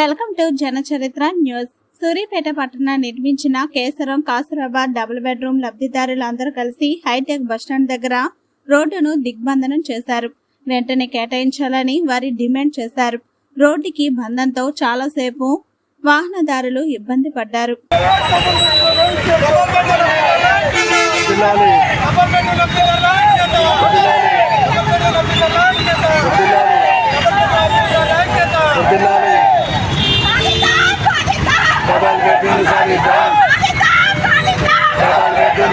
Welcome to Janacharitra news. Suryapet పట్టణ నిర్మించిన కేసరం కాసరాబాద్ double bedroom లబ్ధిదారులందరూ కలిసి హైటెక్ బస్టాండ్ దగ్గర రోడ్డును దిగ్బంధనం చేశారు. వెంటనే కేటాయించాలని వారి డిమాండ్ చేశారు. రోడ్డుకి బంధంతో చాలాసేపు వాహనదారులు ఇబ్బంది పడ్డారు. జిల్లాలి జిల్లాలి డబల్ బెడ్రూమ్ సాధిద్దాం డబల్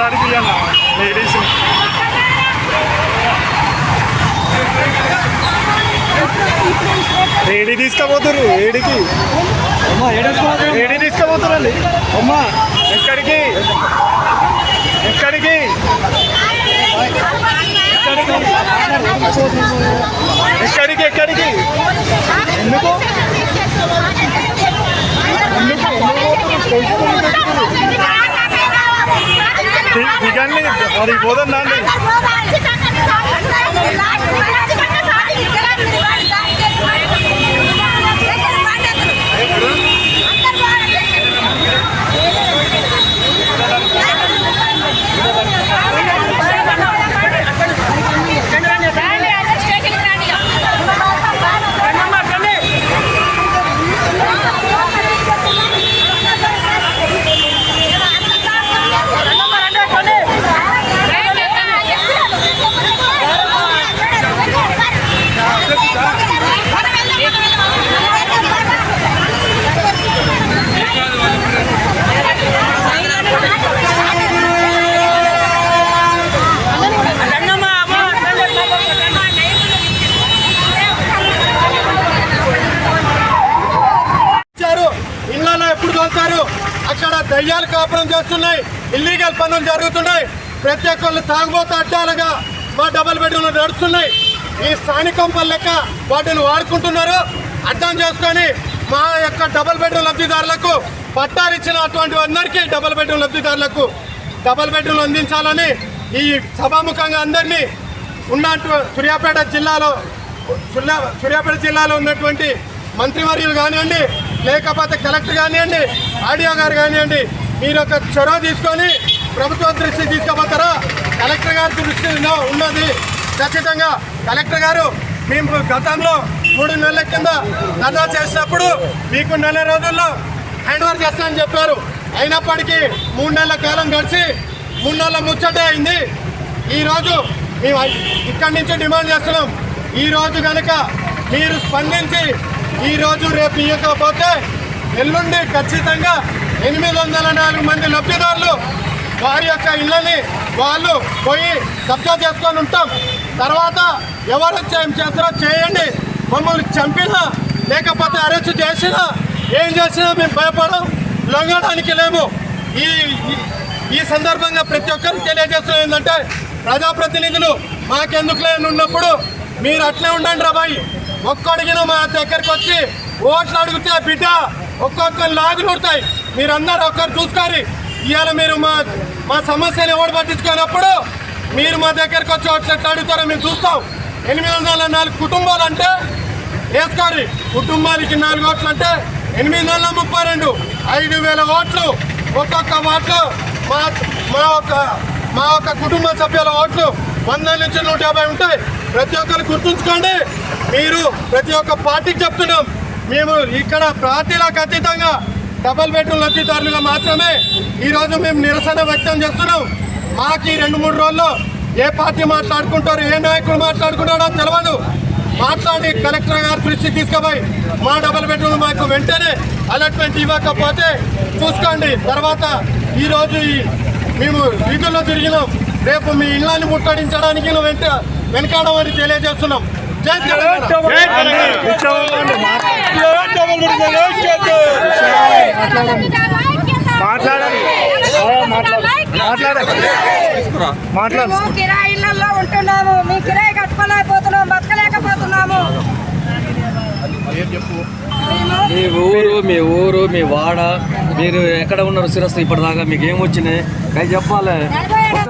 మాట్లాడిపియండి లేడీస్ ఏడి తీసుకుపోతురు ఏడికి? ఏడి తీసుకుపోతురండి అమ్మా. ఎక్కడికి? ఎక్కడికి? ఎక్కడికి? ఎక్కడికి? ఎందుకు? ది- దిగండి అది పోదండి దయ్యాలు కాపురం చేస్తున్నాయి. ఇల్లీగల్ పనులు జరుగుతున్నాయి. ప్రతి ఒక్కళ్ళు తాగుబోతు అడ్డాలుగా మా డబల్ బెడ్రూమ్లు నడుస్తున్నాయి. ఈ స్థానికం లెక్క వాటిని వాడుకుంటున్నారు. అర్థం చేసుకొని మా యొక్క డబల్ బెడ్రూమ్ లబ్ధిదారులకు పట్టాలు ఇచ్చిన అటువంటి అందరికీ డబల్ బెడ్రూమ్ లబ్ధిదారులకు డబల్ బెడ్రూమ్లు అందించాలని ఈ సభాముఖంగా అందరినీ ఉన్నట్టు సూర్యాపేట జిల్లాలో సూర్యాపేట జిల్లాలో ఉన్నటువంటి మంత్రివర్యులు కానివ్వండి లేకపోతే కలెక్టర్ కానివ్వండి ఆడియో గారు కానివ్వండి మీరు ఒక చొరవ తీసుకొని ప్రభుత్వ దృష్టి తీసుకుపోతారా? కలెక్టర్ గారి దృష్టిలో ఉన్నది. ఖచ్చితంగా కలెక్టర్ గారు మేము గతంలో మూడు నెలల కింద ధర్నా చేసినప్పుడు మీకు నెల రోజుల్లో హ్యాండ్ ఓవర్ చేస్తానని చెప్పారు. అయినప్పటికీ మూడు నెలల కాలం గడిచి మూడు నెలల ముచ్చటే అయింది. ఈరోజు మేము ఇక్కడి నుంచి డిమాండ్ చేస్తున్నాం. ఈరోజు కనుక మీరు స్పందించి ఈరోజు రేపు ఇవ్వకపోతే ఎల్లుండి ఖచ్చితంగా ఎనిమిది వందల నాలుగు మంది లబ్ధిదారులు వారి యొక్క ఇళ్ళని వాళ్ళు పోయి కబ్జా చేసుకొని ఉంటాం. తర్వాత ఎవరు ఏం చేస్తారో చేయండి. మమ్మల్ని చంపినా లేకపోతే అరెస్ట్ చేసినా ఏం చేసినా మేము భయపడం లొంగడానికి లేము. ఈ ఈ- సందర్భంగా ప్రతి ఒక్కరికి తెలియజేస్తున్నది ఏంటంటే ప్రజాప్రతినిధులు మాకెందుకులే అని ఉన్నప్పుడు మీరు అట్లే ఉండండి రాబాయి ఒక్కడిగిన మా దగ్గరికి వచ్చి ఓట్లు అడిగితే బిడ్డ ఒక్కొక్కరు లాగులు ఉంటాయి మీరందరూ ఒక్కరు చూసుకొని ఇవాళ మీరు మా మా సమస్యలు ఎవరు పట్టించుకున్నప్పుడు మీరు మా దగ్గరికి వచ్చి ఓట్లు ఎట్లా అడుగుతారో మేము చూస్తాం. ఎనిమిది వందల నాలుగు కుటుంబాలు అంటే వేసుకోరి కుటుంబానికి నాలుగు ఓట్లు అంటే ఎనిమిది వందల ముప్పై రెండు. ఐదు వేల ఓట్లు ఒక్కొక్క ఓట్లు మా మా ఒక మా యొక్క కుటుంబ సభ్యుల ఓట్లు వంద నుంచి నూట యాభై ఉంటాయి. ప్రతి ఒక్కరు గుర్తుంచుకోండి. మీరు ప్రతి ఒక్క పార్టీకి చెప్తున్నాం. మేము ఇక్కడ పార్టీలకు అతీతంగా డబల్ బెడ్రూమ్ లబ్ధిదారులుగా మాత్రమే ఈరోజు మేము నిరసన వ్యక్తం చేస్తున్నాం. మాకు ఈ రెండు మూడు రోజుల్లో ఏ పార్టీ మాట్లాడుకుంటారు ఏ నాయకుడు మాట్లాడుకుంటాడో తెలియదు మాట్లాడి కలెక్టర్ గారి దృష్టికి తీసుకుపోయి మా డబల్ బెడ్రూమ్ మాకు వెంటనే అలాట్మెంట్ ఇవ్వకపోతే చూసుకోండి. తర్వాత ఈరోజు ఈ మేము వీధుల్లో తిరిగినాం. రేపు మీ ఇళ్ళని ముట్టడించడానికి వెంట వెనకాడమని తెలియజేస్తున్నాం. మాట్లాడాలి మాట్లాడాలి మాట్లాడు మేము కిరాయిలలో ఉంటున్నాము. మీ కిరాయి కట్టుకోలేకపోతున్నాము బతకలేకపోతున్నాము. మీ ఊరు మీ ఊరు మీ వాడ మీరు ఎక్కడ ఉన్నారు శిరస్సు ఇప్పటిదాకా? మీకు ఏం వచ్చినాయి అవి చెప్పాలి